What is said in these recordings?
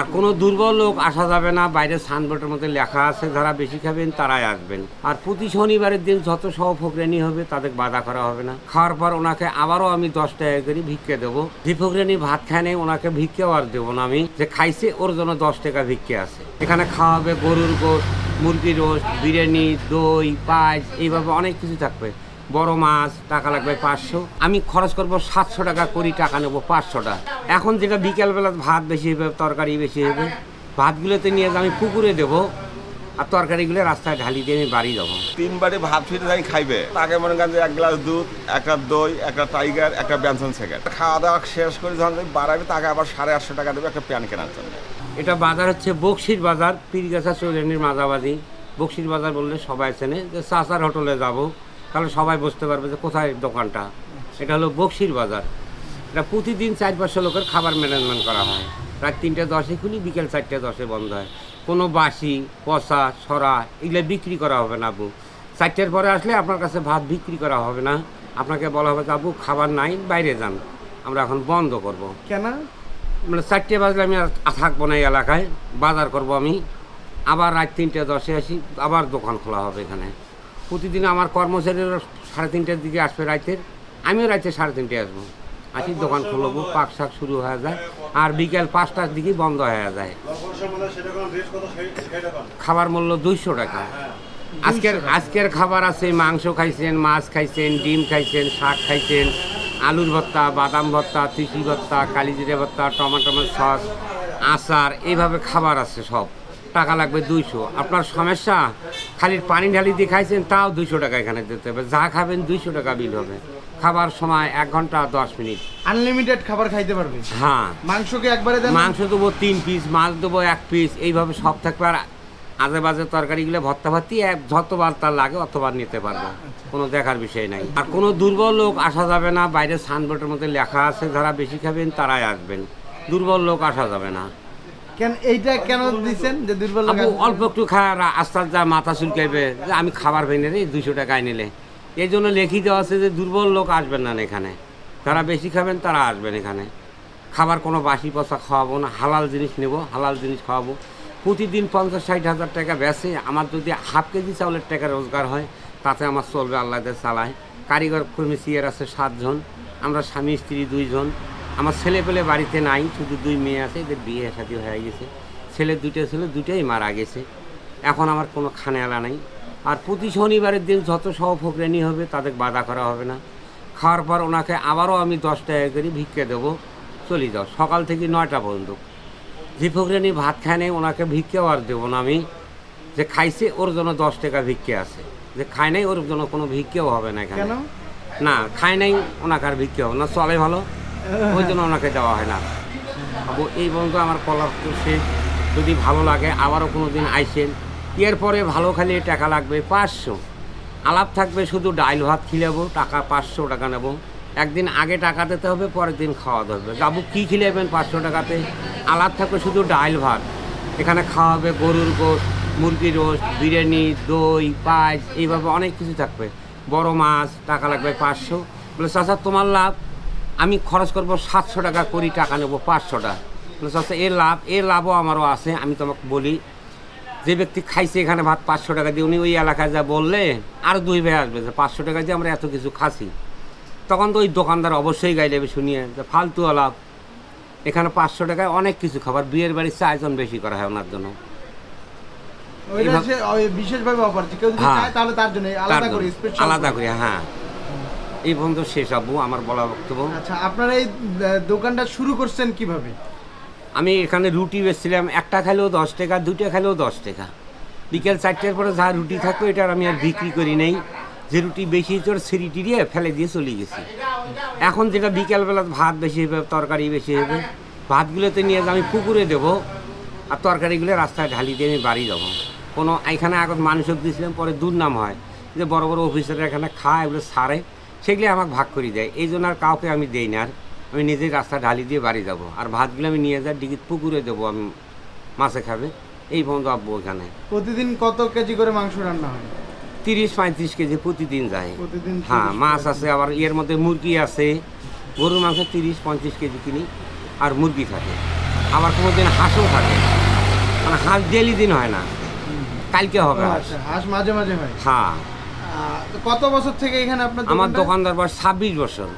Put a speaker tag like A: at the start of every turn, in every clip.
A: আর কোনো দুর্বল লোক আসা যাবে না বাইরে সানবোর্ডের মধ্যে লেখা আছে, যারা বেশি খাবেন তারাই আসবেন। আর প্রতি শনিবারের দিন যত সহফকরানি হবে, তাদের বাধা করা হবে না। খাওয়ার পর ওনাকে আবারও আমি দশ টাকা করে ভিক্ষে দেবো। যে ফকরানি ভাত খায় নেই, ওনাকে ভিক্ষেও আর দেবো না আমি। যে খাইছে, ওর জন্য দশ টাকা ভিক্ষে আছে। এখানে খাওয়া হবে গরুর গোশত মুরগির রোস্ট বিরিয়ানি, দই, পায়েস, এইভাবে অনেক কিছু থাকবে। বড় মাছ টাকা লাগবে পাঁচশো। আমি খরচ করব সাতশো টাকা করি টাকা নেব পাঁচশোটা এখন যেটা বিকেলবেলা ভাত বেশি হবে তরকারি বেশি হবে ভাতগুলোতে নিয়ে আমি পুকুরে দেবো আর তরকারিগুলো রাস্তায় ঢালি দিয়ে আমি বাড়ি যাব।
B: তিনবারে ভাত ফিরে যাই খাইবে। তাকে মনে করেন যে এক গ্লাস দুধ একটা দই একটা টাইগার একটা ব্যঞ্জন সেকেন্ড খাওয়া দাওয়া শেষ করে যখন বাড়াবে তাকে আবার সাড়ে আটশো টাকা দেবে একটা প্যান কেনার জন্য।
A: এটা বাজার হচ্ছে বক্সির বাজার পীরগাছা চৌরানির মাঝাবাজি বক্সির বাজার বললে সবাই চেনে যে চাচার হোটেলে যাব। তাহলে সবাই বুঝতে পারবে যে কোথায় দোকানটা। এটা হলো বক্সির বাজার। এটা প্রতিদিন চার পাঁচশো লোকের খাবার ম্যানেজমেন্ট করা হয়। রাত তিনটে দশে খুলি বিকেল চারটে দশে বন্ধ হয়। কোনো বাসি পচা ছড়া এগুলো বিক্রি করা হবে না আবু চারটের পরে আসলে আপনার কাছে ভাত বিক্রি করা হবে না। আপনাকে বলা হবে যে আবু খাবার নাই বাইরে যান। আমরা এখন বন্ধ করব।
C: কেন?
A: মানে চারটে বাজলে আমি আর থাকব না এই এলাকায়। বাজার করব আমি। আবার রাত তিনটে দশে আসি আবার দোকান খোলা হবে এখানে। প্রতিদিন আমার কর্মচারীরা সাড়ে তিনটের দিকে আসবে রাতের আমিও রাতে সাড়ে তিনটে আসব। আসি, দোকান খুলবো, পাক শাক শুরু হয়ে যায়। আর বিকেল পাঁচটার দিকে বন্ধ হয়ে যায়। খাবার মূল্য দুইশো টাকা। আজকের আজকের খাবার আছে, মাংস খাইছেন, মাছ খাইছেন, ডিম খাইছেন, শাক খাইছেন, আলুর ভর্তা, বাদাম ভর্তা, তিসি ভর্তা, কালিজিরে ভর্তা, টমাটো সস, আচার, এইভাবে খাবার আছে সব। টাকা লাগবে দুইশো। আপনার সমস্যা খালি পানি ঢালি দিয়ে খাইছেন তাও দুইশো টাকা এখানে দিতে হবে। যা খাবেন দুইশো টাকা বিল হবে। খাবার সময় এক ঘণ্টা দশ মিনিট।
C: আনলিমিটেড খাবার খাইতে পারবে
A: হ্যাঁ।
C: মাংসকে একবারে দেন?
A: মাংস দেবো তিন পিস মাছ দেবো এক পিস এইভাবে সব থাকবে। আর আজে বাজে তরকারিগুলো ভর্তা ভর্তি এক যতবার তার লাগে অতবার নিতে পারব। কোনো দেখার বিষয় নাই। আর কোনো দুর্বল লোক আসা যাবে না। বাইরে সানবোর্ডের মধ্যে লেখা আছে যারা বেশি খাবেন তারাই আসবেন। দুর্বল লোক আসা যাবে না।
C: কেন এইটা কেন দিচ্ছেন যে দুর্বল?
A: অল্প একটু খায় আস্তে যা মাথা চুলকাইবে যে আমি খাবার ভেঙে রে দুইশো টাকায় নিলে। এই জন্য লেখি দেওয়া আছে যে দুর্বল লোক আসবেন না এখানে। যারা বেশি খাবেন তারা আসবেন এখানে। খাবার কোনো বাসি পচা খাওয়াবো না হালাল জিনিস নেব হালাল জিনিস খাওয়াবো। প্রতিদিন পঞ্চাশ ষাট হাজার টাকা বেচে আমার যদি হাফ কেজি চাউলের টাকা রোজগার হয় তাতে আমার চলবে আল্লাহদের চালায় কারিগর কর্মী সিয়ার আছে সাতজন। আমরা স্বামী স্ত্রী দুইজন। আমার ছেলে পেলে বাড়িতে নাই শুধু দুই মেয়ে আছে এদের বিয়ে সাথী হয়ে গেছে। ছেলে দুটো ছিল দুটোই মারা গেছে। এখন আমার কোনো খানেয়ালা নাই। আর প্রতি শনিবারের দিন যত সহফকরানি হবে তাদের বাধা করা হবে না। খাওয়ার পর ওনাকে আবারও আমি দশ টাকা করে ভিক্ষে দেবো। চলে যাও সকাল থেকে নয়টা পর্যন্ত। যে ফকরানি ভাত খায় নেই ওনাকে ভিক্ষেও আর দেবো না আমি। যে খাইছে ওর জন্য দশ টাকা ভিক্ষে আছে। যে খায় নাই ওর জন্য কোনো ভিক্ষেও হবে না এখানে।
C: কেন?
A: না খায় নাই ওনাকে আর ভিক্ষে হবে না। চলে ভালো। ওই জন্য ওনাকে দেওয়া হয় না। এই বন্ধু আমার কলার শেষ যদি ভালো লাগে, আবারও কোনো দিন আইসেন। এরপরে ভালো খালি টাকা লাগবে পাঁচশো। আলাপ থাকবে শুধু ডাইল ভাত খিলাবো, টাকা পাঁচশো টাকা নেব। একদিন আগে টাকা দিতে হবে, পরের দিন খাওয়া হবে। বাবু কী খিলাবেন পাঁচশো টাকাতে? আলাপ থাকবে শুধু ডাইল ভাত। এখানে খাওয়া হবে গরুর গোশত মুরগির রোস্ট, বিরিয়ানি, দই, পায়েস, এইভাবে অনেক কিছু থাকবে। বড় মাছ, টাকা লাগবে পাঁচশো। বলে, চাচা, তোমার লাভ? আমি খরচ করব সাতশো টাকা করি টাকা নেব পাঁচশো টাকা। চাচা এর লাভ এর লাভও আমারও আছে আমি তোমাকে বলি। যে ব্যক্তি খাইছে এখানে ভাত পাঁচশো টাকা দিয়ে উনি ওই এলাকায় যা বললে আর দুই ভাই আসবে যে পাঁচশো টাকা দিয়ে আমরা এত কিছু খাসি তখন তো ওই দোকানদার অবশ্যই গাই দেবে শুনিয়ে যে ফালতু লাভ এখানে পাঁচশো টাকায় অনেক কিছু খাবার বিয়ের বাড়ির আয়োজন বেশি করা হয় ওনার জন্য।
C: বিশেষভাবে অফার কেউ
A: হ্যাঁ।
C: তাহলে তার জন্য আলাদা করে
A: হ্যাঁ। এই পর্যন্ত শেষ আব্বু আমার বলা বক্তব্য।
C: আচ্ছা আপনারা এই দোকানটা শুরু করছেন কীভাবে?
A: আমি এখানে রুটি বেচছিলাম একটা খেলেও দশ টাকা দুটো খেলেও দশ টাকা। বিকেল চারটের পরে যা রুটি থাকবে এটা আর আমি আর বিক্রি করি নেই। যে রুটি বেশি চোর সিঁড়ি টিড়িয়ে ফেলে দিয়ে চলে গেছি। এখন যেটা বিকেলবেলা ভাত বেশি হবে তরকারি বেশি হবে ভাতগুলোতে নিয়ে আমি পুকুরে দেবো আর তরকারিগুলো রাস্তায় ঢালি দিয়ে আমি বাড়ি যাব। কোনো এখানে আগত মানুষক দিয়েছিলাম পরে দুর্নাম হয়। যে বড় বড় অফিসাররা এখানে খায় এগুলো সারে। সেগুলো আমাকে ভাগ করে দেয়। এই জন্য আর কাউকে আমি দেই না। আর আমি নিজেই রাস্তা ঢালি দিয়ে বাড়ি যাব। আর ভাতগুলো আমি নিয়ে যাই ডিগির পুকুরে দেবো আমি মাছে খাবে। এই বন্ধু আব্বু ওখানে।
C: প্রতিদিন কত কেজি করে মাংস রান্না হয়?
A: তিরিশ পঁয়ত্রিশ কেজি প্রতিদিন যায়।
C: প্রতিদিন
A: হ্যাঁ মাছ আছে আবার এর মধ্যে মুরগি আছে। গরুর মাংস তিরিশ পঁয়ত্রিশ কেজি কিনি আর মুরগি থাকে। আবার কোনো দিন হাঁসও থাকে। মানে হাঁস ডেলি দিন হয় না। কালকে হবে হাঁস।
C: আচ্ছা হাঁস মাঝে মাঝে হয়।
A: হ্যাঁ।
C: কত বছর থেকে এখানে আপনার
A: আমার দোকানদার বয়স ছাব্বিশ বছর।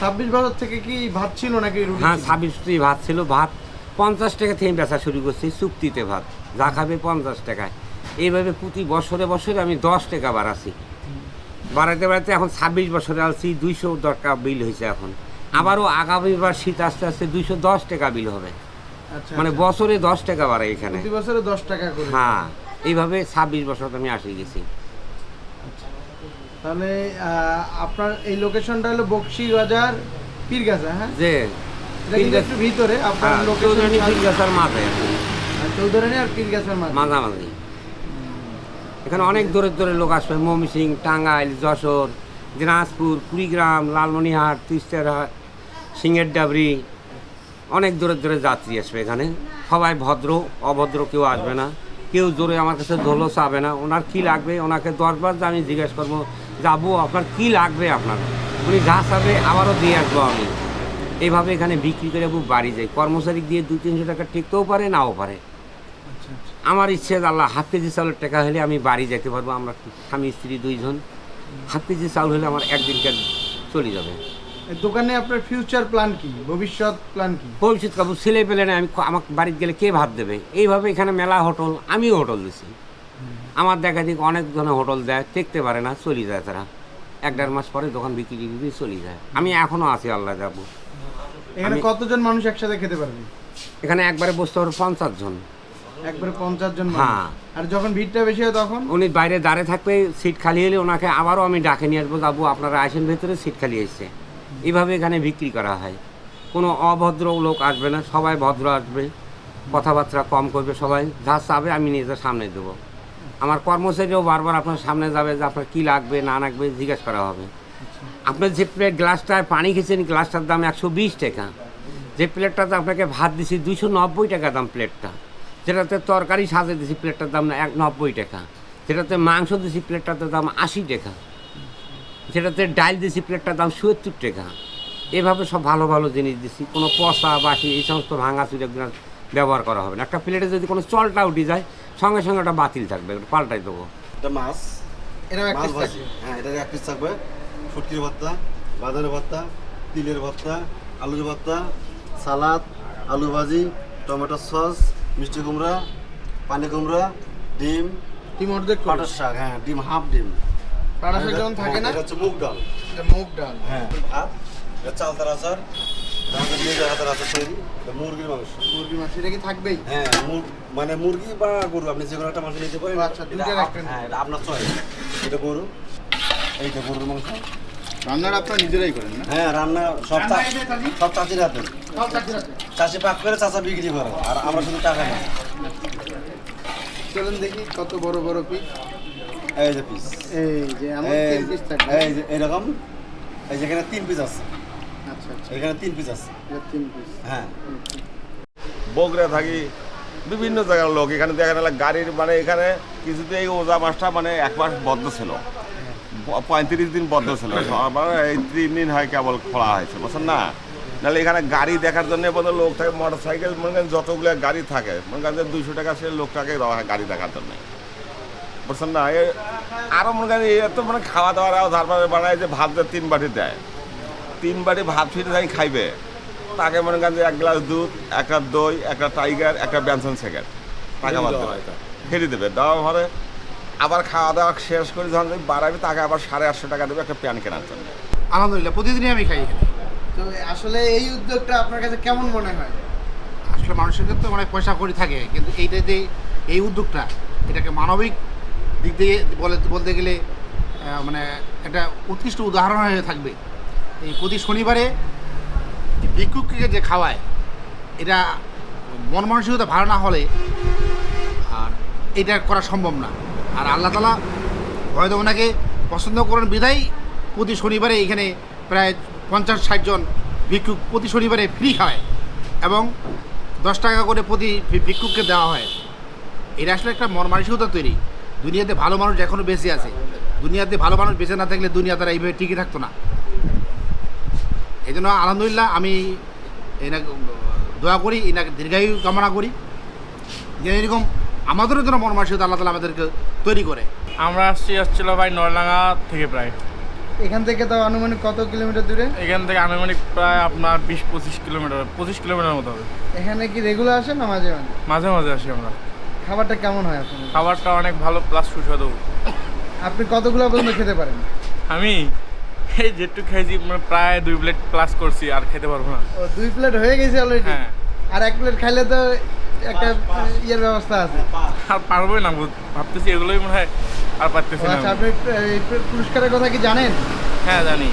C: ছাব্বিশ বছর থেকে কি ভাত ছিল নাকি
A: হ্যাঁ
C: ছিল?
A: ছাব্বিশ ভাত ছিল ভাত পঞ্চাশ টাকা থেকে বেচা শুরু করছি চুক্তিতে ভাত। যা খাবে পঞ্চাশ টাকায়। এইভাবে প্রতি বছরে বছরে আমি দশ টাকা বাড়াছি বাড়াতে বাড়াতে এখন ছাব্বিশ বছরে আলছি দুইশো টাকা বিল হয়েছে এখন। আবারও আগামীবার শীত আস্তে আস্তে দুইশো দশ টাকা বিল হবে।
C: আচ্ছা
A: মানে
C: আচ্ছা।
A: বছরে দশ টাকা বাড়ে এখানে।
C: বছরে দশ টাকা করে।
A: হ্যাঁ এইভাবে ছাব্বিশ বছর আমি আসি গেছি।
C: তাহলে আপনার এই লোকেশনটা হলো বক্সি বাজার পীরগাছা হ্যাঁ?
A: যে
C: একটু ভিতরে আপনার
A: হ্যাঁ,
C: লোকেশন
A: ফিরগাছার মাথায় আর কি,
C: চৌধুরানী আর পীরগাছার মাঝে।
A: মাঝামাঝি। এখানে অনেক দূরের দূরের লোক আসবে ময়মনসিং টাঙ্গাইল যশোর দিনাজপুর কুড়িগ্রাম লালমনিহাট তিস্তারহাট সিংহের ডাবরি অনেক দূরের দূরে যাত্রী আসবে এখানে। সবাই ভদ্র অভদ্র কেউ আসবে না। কেউ জোরে আমার কাছে ধরলো চাবে না। ওনার কি লাগবে? ওনাকে দশবার আমি জিজ্ঞেস করব যাব আপনার কি লাগবে আপনার? উনি যা চাবে আবারও দিয়ে আসব আমি। এইভাবে এখানে বিক্রি করে খুব বাড়ি যাই। কর্মচারী দিয়ে দু তিনশো টাকা টিকতেও পারে নাও পারে।
C: আচ্ছা আচ্ছা।
A: আমার ইচ্ছে আল্লাহ হাফ কেজি চাউলের টাকা হলে আমি বাড়ি যেতে পারব। আমরা স্বামী স্ত্রী দুইজন। হাফ কেজি চাউল হলে আমার একদিনকার চলে যাবে।
C: দোকানে আপনার ফিউচার প্ল্যান কি? ভবিষ্যৎ প্ল্যান কি?
A: ভবিষ্যৎ কাবু ছেলে পেলে না আমি আমার বাড়িতে গেলে কে ভাত দেবে? এইভাবে এখানে মেলা হোটেল আমিও হোটেল দিছি। আমার দেখা দিক অনেক জনে হোটেল দেয় টেকতে পারে না চলে যায় তারা। এক দেড় মাস পরে দোকান বিক্রি বিক্রি চলে যায়। আমি এখনও আছি আল্লাহ যাব
C: এখানে কতজন মানুষ একসাথে খেতে পারবে?
A: এখানে একবারে বসতে পারব পঞ্চাশ জন।
C: একবারে পঞ্চাশ জন
A: হ্যাঁ।
C: আর যখন ভিড়টা বেশি হয় তখন?
A: উনি বাইরে দাঁড়িয়ে থাকবে সিট খালি হলে ওনাকে আবারও আমি ডাকে নিয়ে আসব যাব আপনারা আসেন ভেতরে সিট খালি এসছে এইভাবে এখানে বিক্রি করা হয়। কোনো অভদ্র লোক আসবে না সবাই ভদ্র আসবে কথাবার্তা কম করবে সবাই যা চাবে আমি নিজের সামনে দেবো। আমার কর্মচারীও বারবার আপনার সামনে যাবে যে আপনার কী লাগবে, না লাগবে জিজ্ঞেস করা হবে। আপনার যে প্লেট গ্লাসটায় পানি খেয়েছেন গ্লাসটার দাম একশো বিশ টাকা। যে প্লেটটাতে আপনাকে ভাত দিছি দুশো নব্বই টাকা দাম প্লেটটা যেটাতে তরকারি সাজে দিছি প্লেটটার দাম এক নব্বই টাকা। যেটাতে মাংস দিছি প্লেটটাতে দাম আশি টাকা। যেটাতে ডাল দিছি প্লেটটার দাম সত্তর টাকা। এভাবে সব ভালো ভালো জিনিস দিছি। কোনো পচা, বাসি, এই সমস্ত ভাঙা চুরে ব্যবহার করা হবে না। একটা প্লেটে যদি কোনো চলটা উঠে যায় সঙ্গে সঙ্গে ওটা বাতিল থাকবে ওটা পাল্টাই দেবো।
D: এটা মাছ।
C: এরা এক
D: মাছ ভাজি। হ্যাঁ এটা এক পিস থাকবে। ফুটকির ভর্তা বাদামের ভর্তা তিলের ভর্তা আলুর ভর্তা সালাদ আলু ভাজি টমেটো সস মিষ্টি কুমড়া পানি কুমড়া ডিম
C: ডিম অর্ধেক।
D: পাটার শাক হ্যাঁ ডিম হাফ ডিম।
C: পাটা শাক যেমন থাকে না
D: এটা হচ্ছে মুগ ডাল।
C: এটা মুগ ডাল।
D: হ্যাঁ। ভাত এটা চালতার আচার। এটা আমাদের নিজের তৈরি মুরগির মাংস।
C: এটা কি থাকবেই?
D: হ্যাঁ মানে মুরগি বা গরু আপনি যে কোনো একটা মাংস নিতে পারেন।
C: আচ্ছা, দুইটা রাখবেন।
D: হ্যাঁ এটা আপনার চয়েস এটা গরু। এইটা গরুর মাংস।
C: রান্নাটা আপনারা নিজেরাই করেন না?
D: হ্যাঁ রান্না সব সব হাতে। চাষি পাক করে চাচা বিক্রি করে আর আমরা শুধু টাকা না
C: চলুন দেখি কত বড় বড় পিস
D: এই যে পিস
C: এই যে আমার তিন পিস থাকবে।
D: এই যে এরকম। এই যেখানে তিন পিস আছে। এখানে তিন পিস আছে।
C: তিন পিস
D: হ্যাঁ।
B: বগুড়া থাকি বিভিন্ন জায়গার লোক। এখানে দেখা গেল গাড়ির মানে এখানে কিছুতে এই ওজা মাসটা মানে এক মাস বদ্ধ ছিল। পঁয়ত্রিশ দিন বদ্ধ ছিল। মানে এই তিন দিন হয় কেবল খোলা হয়েছে বুঝছেন না? নাহলে এখানে গাড়ি দেখার জন্য বন্ধ লোক থাকে মোটর সাইকেল মনে করেন যতগুলো গাড়ি থাকে মনে করেন যে দুইশো টাকা সে লোকটাকে দেওয়া হয় গাড়ি দেখার জন্য। বুঝছেন না? এ আরও মনে করেন এত মানে খাওয়া দাওয়ার তারপরে বানায় যে ভাত তিন বাটি দেয়। তিন বাটি ভাত ফিরে যাই খাইবে। তাকে মনে করেন যে এক গ্লাস দুধ একটা দই একটা টাইগার একটা ব্যঞ্জন সেকেন্ড টাকা বাদ দেবে ফেরি দেবে। দেওয়া পরে আবার খাওয়া দাওয়া শেষ করে যখন বাড়াবে তাকে আবার সাড়ে আটশো টাকা দেবে একটা প্যান কেনার জন্য।
E: আলহামদুলিল্লাহ প্রতিদিনই আমি খাই
C: তো আসলে এই উদ্যোগটা আপনার কাছে কেমন মনে হয়?
E: আসলে মানুষের তো অনেক পয়সা করি থাকে কিন্তু এইটা যে এই উদ্যোগটা এটাকে মানবিক দিক দিয়ে বলে বলতে গেলে মানে একটা উৎকৃষ্ট উদাহরণ হয়ে থাকবে। এই প্রতি শনিবারে ভিক্ষুককে যে খাওয়ায়, এটা মন মানসিকতা ভালো না হলে আর এটা করা সম্ভব না। আর আল্লাহ তালা হয়তো ওনাকে পছন্দ করেন বিধায় প্রতি শনিবারে এখানে প্রায় পঞ্চাশ ষাট জন ভিক্ষুক প্রতি শনিবারে ফ্রি খায় এবং দশ টাকা করে প্রতি ভিক্ষুককে দেওয়া হয়। এটা আসলে একটা মন মানসিকতা তৈরি। দুনিয়াতে ভালো মানুষ এখনও বেঁচে আছে। দুনিয়াতে ভালো মানুষ বেঁচে না থাকলে দুনিয়া তারা এইভাবে টিকে থাকতো না। এই জন্য আলহামদুলিল্লাহ আমি এটা দোয়া করি এনাকে দীর্ঘায়ু কামনা করি। যে এরকম আমাদেরও যেন মন মানসিকতা আল্লাহ তালা আমাদেরকে তৈরি করে।
F: আমরা আসছি আসছিল ভাই নরলাঙ্গা থেকে প্রায়।
C: এখান থেকে তো আনুমানিক কত কিলোমিটার দূরে?
F: এখান থেকে আনুমানিক প্রায় আপনার বিশ পঁচিশ কিলোমিটার পঁচিশ কিলোমিটার মতো হবে।
C: এখানে কি রেগুলার আসেন না মাঝে মাঝে?
F: মাঝে মাঝে আসি আমরা।
C: খাবারটা কেমন হয় আপনার
F: খাবারটা অনেক ভালো প্লাস সুস্বাদু।
C: আপনি কতগুলো পর্যন্ত খেতে পারেন?
F: আমি? এই যেটুকু খাইছি মানে প্রায় দুই প্লেট প্লাস করছি আর খেতে পারব না।
C: ও দুই প্লেট হয়ে গেছে অলরেডি
F: হ্যাঁ।
C: আর এক প্লেট খাইলে তো একটা ইয়ের ব্যবস্থা আছে।
F: আর পারবোই না ভাবতেছি এগুলোই মনে হয় আর পারতেছি না।
C: আচ্ছা আপনি পুরস্কারের কথা কি জানেন?
F: হ্যাঁ জানি।